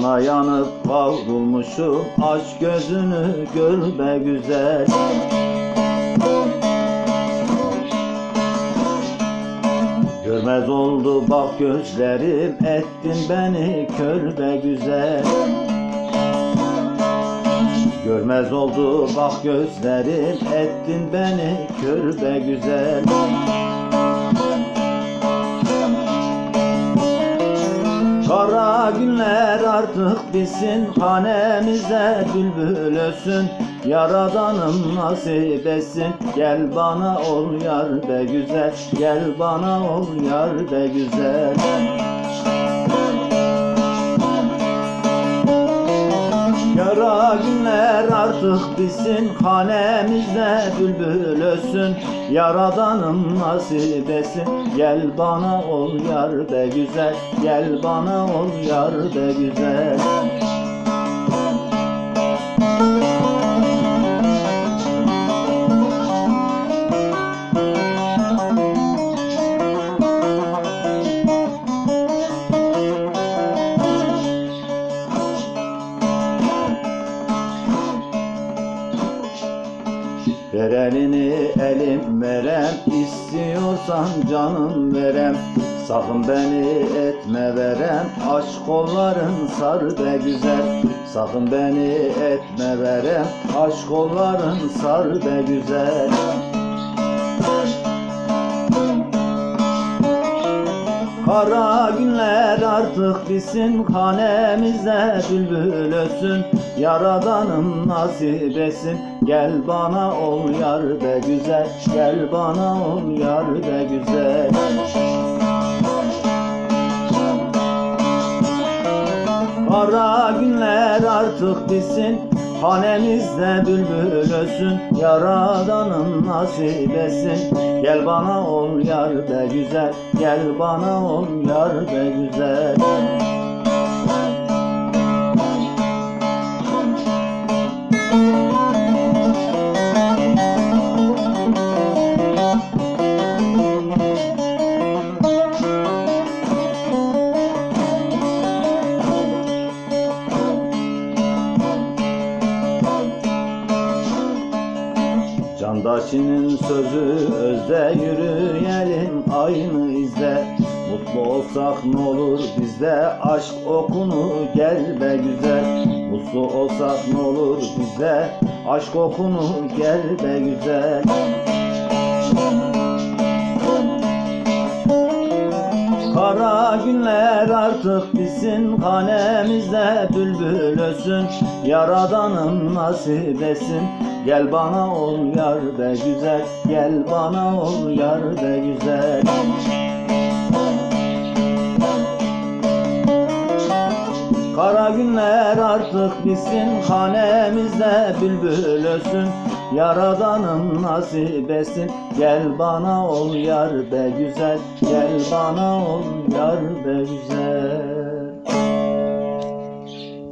Sana yanıp kavrulmuşum Aç gözünü gör be güzel. Görmez oldu bak gözlerim Ettin beni kör be güzel. Görmez oldu bak gözlerim Ettin beni kör be güzel. Kara günler artık bitsin Hanemize bülbül ösün Yaradanım nasip etsin Gel bana ol yar be güzel Gel bana ol yar be güzel Yara günler artık bitsin Hanemizde bülbül ösün Yaradanım nasip etsin. Gel bana ol yar be güzel. Gel bana ol yar be güzel Ver elini elim verem istiyorsan canım verem. Sakın beni etme verem Aşk kolların sar be güzel. Sakın beni etme verem Aşk kolların sar be güzel. Kara günler artık bitsin Hanemizde bülbül ösün Yaradanım nasip etsin. Gel bana ol yar be güzel Gel bana ol yar be güzel. Kara günler artık bitsin Hanemizde bülbül ösün Yaradanım nasip etsin Gel bana ol yar be güzel Gel bana ol yar be güzel Candaşının sözü özde yürüyelim aynı izle Mutlu olsak ne olur bizde aşk okunu gel be güzel. Mutlu olsak ne olur bizde aşk okunu gel be güzel artık bitsin Hanemizde bülbül ösün Yaradanım nasip etsin Gel bana ol yar be güzel Gel bana ol yar be güzel. Kara günler artık bitsin Hanemizde bülbül ösün Yaradanım nasip Gel bana ol yar be güzel Gel bana ol yar be güzel.